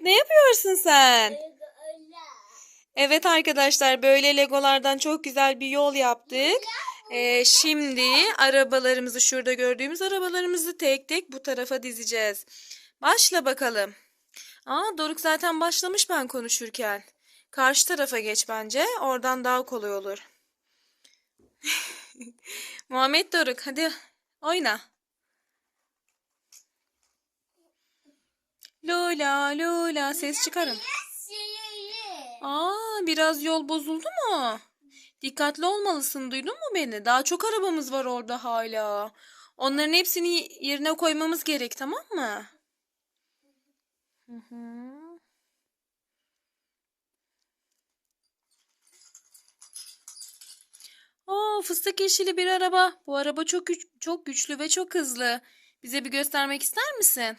Ne yapıyorsun sen? Evet arkadaşlar böyle legolardan çok güzel bir yol yaptık. Ee, şimdi arabalarımızı şurada gördüğümüz arabalarımızı tek tek bu tarafa dizeceğiz. Başla bakalım. Aa Doruk zaten başlamış ben konuşurken. Karşı tarafa geç bence. Oradan daha kolay olur. Muhammed Doruk hadi oyna. Lola Lola ses çıkarın. Aa biraz yol bozuldu mu? Dikkatli olmalısın duydun mu beni? Daha çok arabamız var orada hala. Onların hepsini yerine koymamız gerek tamam mı? Hı hı. Oo, fıstık yeşili bir araba. Bu araba çok güç- çok güçlü ve çok hızlı. Bize bir göstermek ister misin?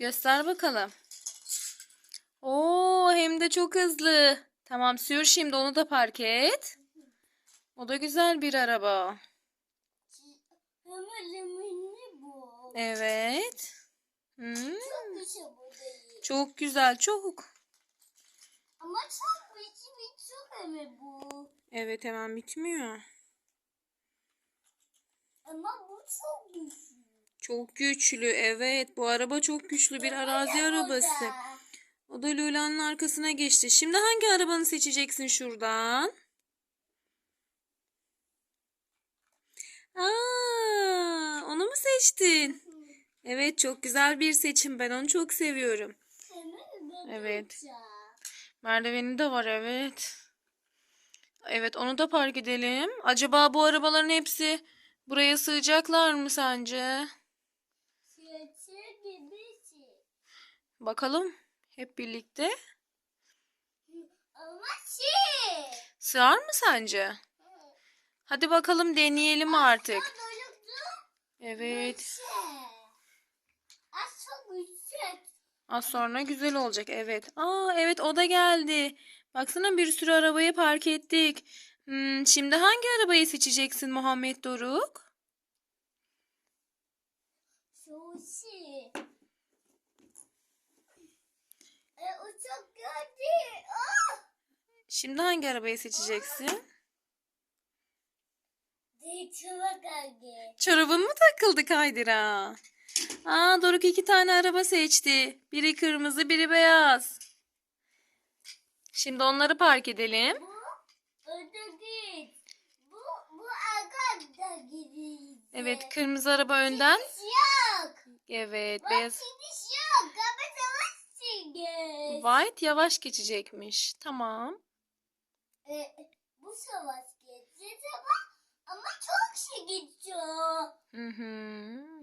Göster bakalım. Oo, hem de çok hızlı. Tamam sür şimdi onu da park et. O da güzel bir araba. bu. Evet. Hmm, Çok güzel bu değil. çok güzel, çok. Ama çok biçim çok ömür bu. Evet hemen bitmiyor. Ama bu çok güçlü. Çok güçlü, evet. Bu araba çok güçlü bir arazi arabası. O da Lola'nın arkasına geçti. Şimdi hangi arabanı seçeceksin şuradan? Aa, onu mu seçtin? Evet, çok güzel bir seçim. Ben onu çok seviyorum. Evet. Merdiveni de var, evet. Evet, onu da park edelim. Acaba bu arabaların hepsi buraya sığacaklar mı sence? Bakalım hep birlikte. Şey. Sığar mı sence? Hadi bakalım deneyelim artık. Evet. Şey. Az sonra güzel olacak. Evet. Aa evet o da geldi. Baksana bir sürü arabayı park ettik. Hmm, şimdi hangi arabayı seçeceksin Muhammed Doruk? Sushi. Şimdi hangi arabayı seçeceksin? Çorabın mı takıldı kaydıra? Aa Doruk iki tane araba seçti. Biri kırmızı, biri beyaz. Şimdi onları park edelim. Bu. Bu, bu. Evet, kırmızı araba önden. Yok. Evet, Bak beyaz. gidiş. Geç. White yavaş geçecekmiş. Tamam. E, bu savaş geçti ama, ama çok şey geçiyor. Hı hı.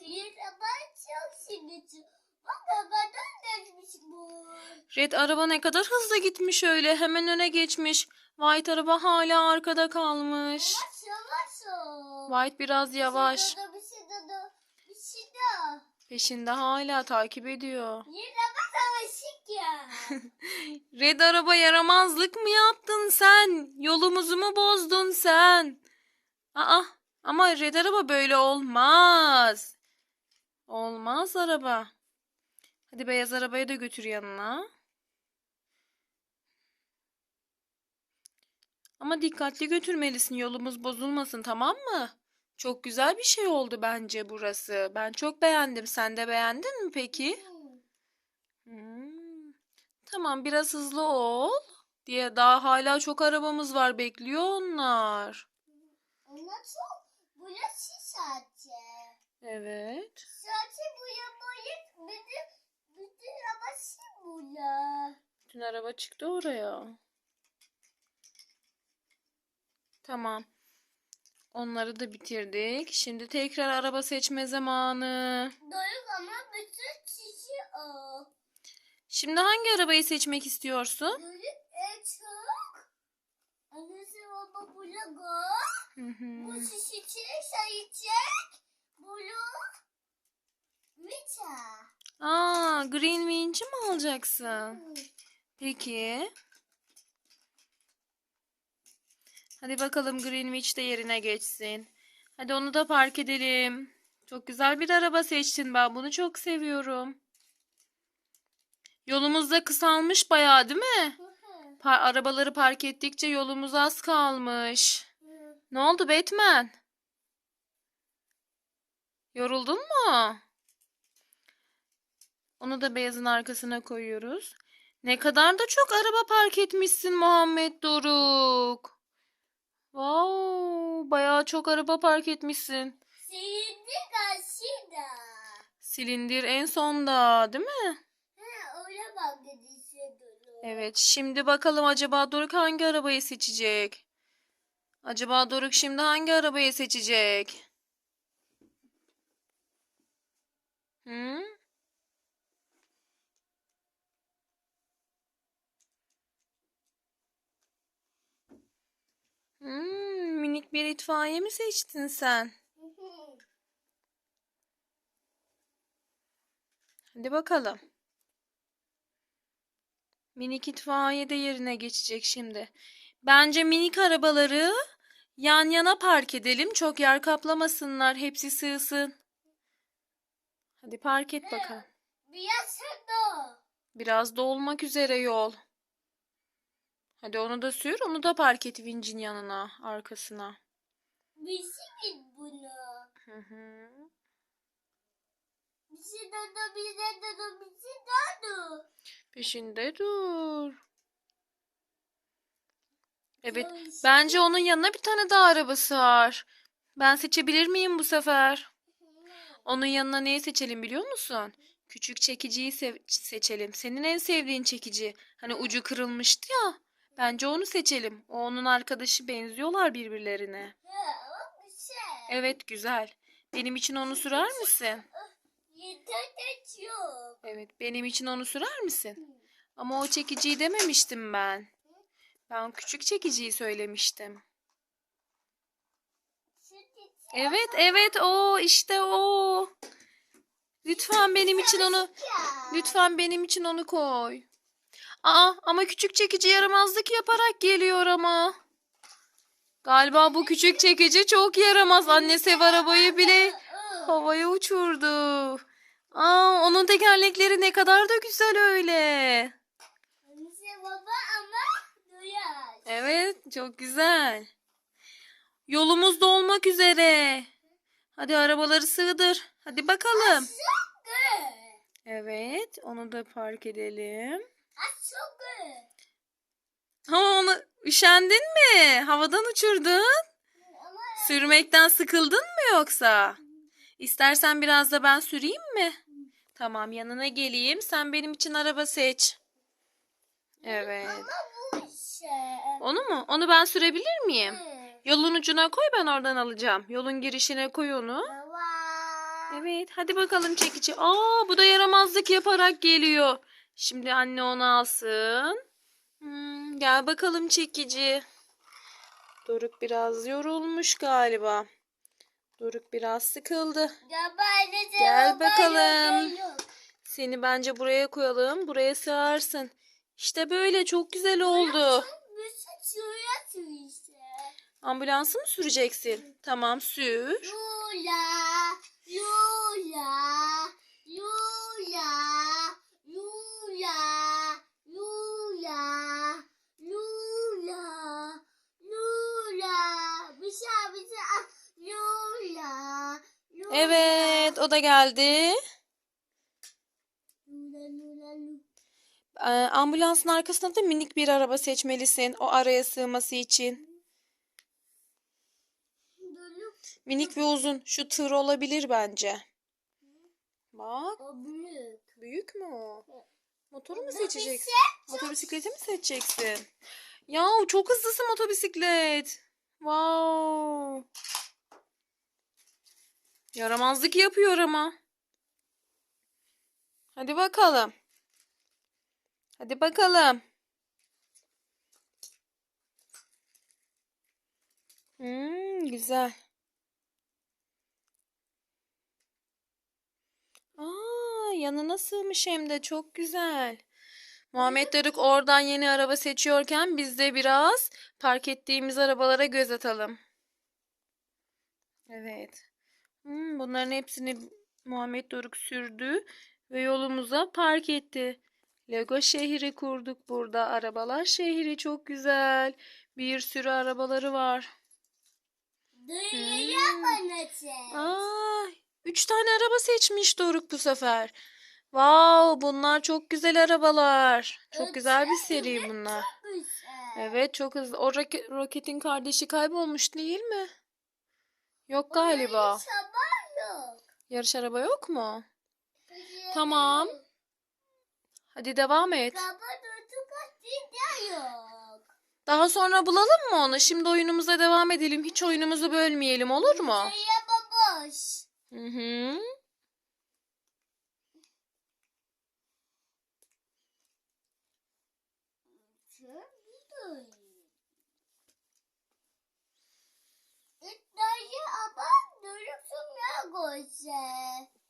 Bir ama çok şey geçiyor. Bak babadan geçmiş bu. Red araba ne kadar hızlı gitmiş öyle. Hemen öne geçmiş. White araba hala arkada kalmış. Ama savaş o. White biraz yavaş. Bir şey daha, bir şey daha, bir şey daha. Peşinde hala takip ediyor. Bir ama savaşık ya. Red araba yaramazlık mı yaptın sen? Yolumuzu mu bozdun sen? Aa ama red araba böyle olmaz. Olmaz araba. Hadi beyaz arabayı da götür yanına. Ama dikkatli götürmelisin yolumuz bozulmasın tamam mı? Çok güzel bir şey oldu bence burası. Ben çok beğendim. Sen de beğendin mi peki? Hmm. Tamam biraz hızlı ol. Diye daha hala çok arabamız var bekliyor onlar. Ona çok burası sadece. Evet. Sadece bu yamayı bütün bütün arabası burada. Bütün araba çıktı oraya. Tamam. Onları da bitirdik. Şimdi tekrar araba seçme zamanı. Doğru ama bütün çiçi o. Şimdi hangi arabayı seçmek istiyorsun? Böyle en çok. Annesi baba go. Hı hı. Bu çiçeği sayacak. Bunu Mita. Aa, Green Wing'i mi alacaksın? Peki. Hadi bakalım Greenwich de yerine geçsin. Hadi onu da park edelim. Çok güzel bir araba seçtin ben bunu çok seviyorum. Yolumuz da kısalmış bayağı değil mi? Pa- arabaları park ettikçe yolumuz az kalmış. Ne oldu Batman? Yoruldun mu? Onu da beyazın arkasına koyuyoruz. Ne kadar da çok araba park etmişsin Muhammed Doruk. Wow, bayağı çok araba park etmişsin. Şimdi karşıda. Silindir en sonda, değil mi? Ha, öyle bak dolu. Evet, şimdi bakalım acaba Doruk hangi arabayı seçecek? Acaba Doruk şimdi hangi arabayı seçecek? Hı? Hmm, minik bir itfaiye mi seçtin sen? Hadi bakalım. Minik itfaiye de yerine geçecek şimdi. Bence minik arabaları yan yana park edelim. Çok yer kaplamasınlar. Hepsi sığsın. Hadi park et bakalım. Biraz da. Biraz dolmak üzere yol. Hadi onu da sür. Onu da park et vincin yanına, arkasına. Bizi bunu. Hı hı. Bize de de bizi de de. Peşinde dur. Evet. Bence onun yanına bir tane daha arabası var. Ben seçebilir miyim bu sefer? Onun yanına neyi seçelim biliyor musun? Küçük çekiciyi seçelim. Senin en sevdiğin çekici. Hani ucu kırılmıştı ya. Bence onu seçelim. O onun arkadaşı benziyorlar birbirlerine. Evet güzel. Benim için onu sürer misin? Evet benim için onu sürer misin? Ama o çekiciyi dememiştim ben. Ben küçük çekiciyi söylemiştim. Evet evet o işte o. Lütfen benim için onu lütfen benim için onu koy. Aa ama küçük çekici yaramazlık yaparak geliyor ama. Galiba bu küçük çekici çok yaramaz. Anne sev arabayı bile havaya uçurdu. Aa onun tekerlekleri ne kadar da güzel öyle. Bize baba ama duyar. Evet çok güzel. Yolumuz dolmak üzere. Hadi arabaları sığdır. Hadi bakalım. Evet onu da park edelim. Ama onu üşendin mi? Havadan uçurdun. Sürmekten sıkıldın mı yoksa? İstersen biraz da ben süreyim mi? Tamam yanına geleyim. Sen benim için araba seç. Evet. Onu mu? Onu ben sürebilir miyim? Yolun ucuna koy ben oradan alacağım. Yolun girişine koy onu. Evet hadi bakalım çekici. Aa bu da yaramazlık yaparak geliyor. Şimdi anne onu alsın. Hmm, gel bakalım çekici. Doruk biraz yorulmuş galiba. Doruk biraz sıkıldı. Ben de Gel bakalım. yok, yok. Seni bence buraya koyalım. Buraya sığarsın. İşte böyle çok güzel oldu. Ambulansı mı süreceksin? Tamam sür. Lula, Lula, Lula, Lula, Lula, Lula, Lula. Bir şey bir şey. ah, Lula, Lula. Evet o da geldi. Lula, Lula, Lula. Ee, ambulansın arkasına da minik bir araba seçmelisin. O araya sığması için. Minik ve uzun. Şu tır olabilir bence. Bak. O büyük. Büyük mü o? Motoru mu seçeceksin? Motobisikleti mi seçeceksin? Ya çok hızlısın motobisiklet. Wow. Yaramazlık yapıyor ama. Hadi bakalım. Hadi bakalım. Hmm, güzel. Aa, yanına sığmış hem de çok güzel. Muhammed Doruk oradan yeni araba seçiyorken biz de biraz park ettiğimiz arabalara göz atalım. Evet. Hmm, bunların hepsini Muhammed Doruk sürdü ve yolumuza park etti. Lego şehri kurduk burada. Arabalar şehri çok güzel. Bir sürü arabaları var. Bana çek. Aa, üç tane araba seçmiş Doruk bu sefer. Wow, bunlar çok güzel arabalar. Çok güzel bir seri bunlar. Güzel. Evet, çok hızlı. O roke- roketin kardeşi kaybolmuş değil mi? Yok galiba. Sabah yok. Yarış araba yok mu? Tamam. Hadi devam et. Daha sonra bulalım mı onu? Şimdi oyunumuza devam edelim. Hiç oyunumuzu bölmeyelim olur mu? Baboş. Hı hı.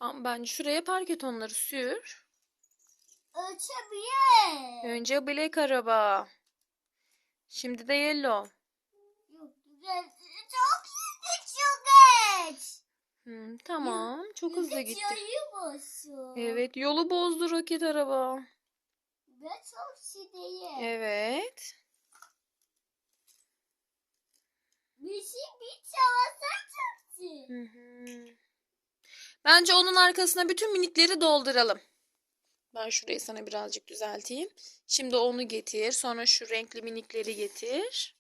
Ama Bence şuraya park et onları sür. Ölçebilir. Önce black araba. Şimdi de yellow. Yok. Çok hızlı çok geç. Hı, tamam. Çok hızlı gitti. Yolu. Evet, yolu bozdu roket araba. Ve çok şiddet. Evet. Bir şey bir çavasan çaksın. Hı hı. Bence onun arkasına bütün minikleri dolduralım. Ben şurayı sana birazcık düzelteyim. Şimdi onu getir. Sonra şu renkli minikleri getir.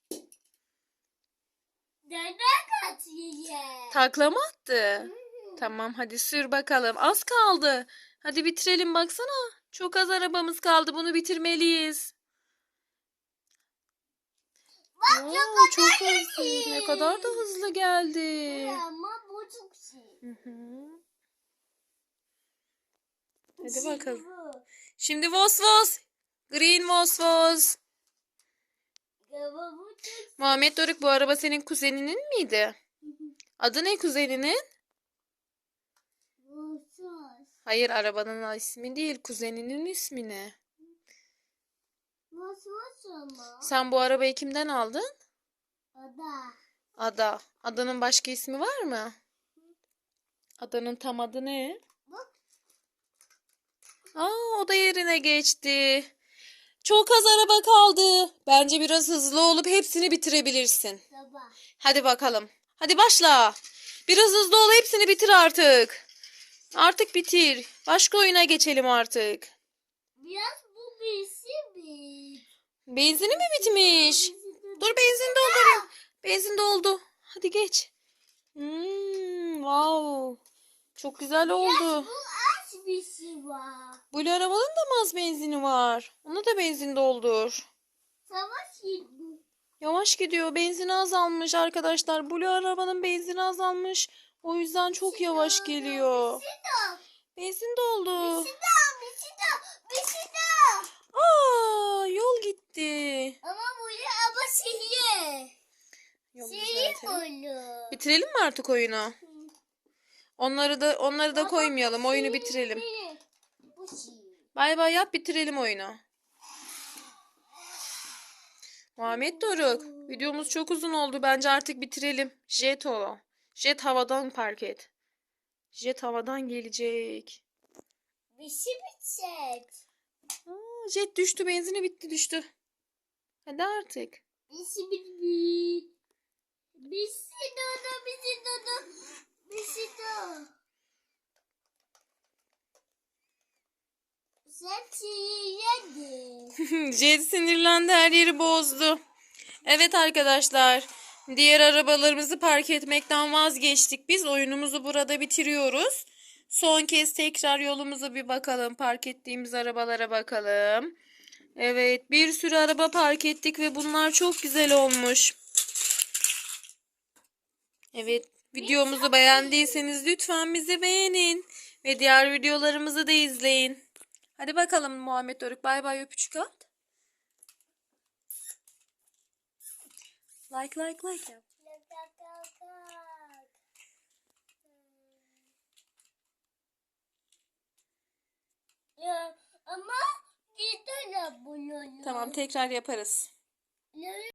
Dede kaçıyor. Takla mı attı? Tamam hadi sür bakalım. Az kaldı. Hadi bitirelim baksana. Çok az arabamız kaldı. Bunu bitirmeliyiz. Bak Oo, çok çok kadar hızlı. geldi. Ne kadar da hızlı geldi. Ama bu çok şey. Hı hı. Bu Hadi şey bakalım. Şimdi vos vos. Green vos vos. Muhammed Doruk bu araba senin kuzeninin miydi? Adı ne kuzeninin? Hayır arabanın ismi değil kuzeninin ismi ne? Bu sos ama. Sen bu arabayı kimden aldın? O da. Ada. Adanın başka ismi var mı? Adanın tam adı ne? Aa o da yerine geçti. Çok az araba kaldı. Bence biraz hızlı olup hepsini bitirebilirsin. Hadi bakalım. Hadi başla. Biraz hızlı ol hepsini bitir artık. Artık bitir. Başka oyuna geçelim artık. Biraz bu birisi bir. Benzini mi bitmiş? Dur benzin doldurayım. Benzin doldu. Hadi geç. Hmm, wow. Çok güzel oldu. Bu arabanın da mı az benzini var? Ona da benzin doldur. Savaş yedi. Yavaş gidiyor. Benzini azalmış arkadaşlar. Blue arabanın benzini azalmış. O yüzden çok yavaş geliyor. Benzin doldu. Aa, yol gitti. Ama bu ya ama sihir. Yol Sihir düzeltelim. olur. Bitirelim mi artık oyunu? Onları da onları da koymayalım. Oyunu bitirelim. Bu. Bay bay yap bitirelim oyunu. Muhammed Doruk, videomuz çok uzun oldu. Bence artık bitirelim. Jet. Jet havadan park et. Jet havadan gelecek. Bir şey bitecek. Aa, jet düştü, benzini bitti düştü. Hadi artık. Bir şey bitti. Bir şey doğdu. Bir şey doğdu. Bir şey doğdu. Sen çiğ yedin. Jet sinirlendi, her yeri bozdu. Evet arkadaşlar, diğer arabalarımızı park etmekten vazgeçtik. Biz oyunumuzu burada bitiriyoruz. Son kez tekrar yolumuza bir bakalım. Park ettiğimiz arabalara bakalım. Evet, bir sürü araba park ettik ve bunlar çok güzel olmuş. Evet, videomuzu beğendiyseniz lütfen bizi beğenin ve diğer videolarımızı da izleyin. Hadi bakalım Muhammed Doruk bay bay öpücük at. Like like like yap. Ya ama gidelim bunu. Tamam tekrar yaparız.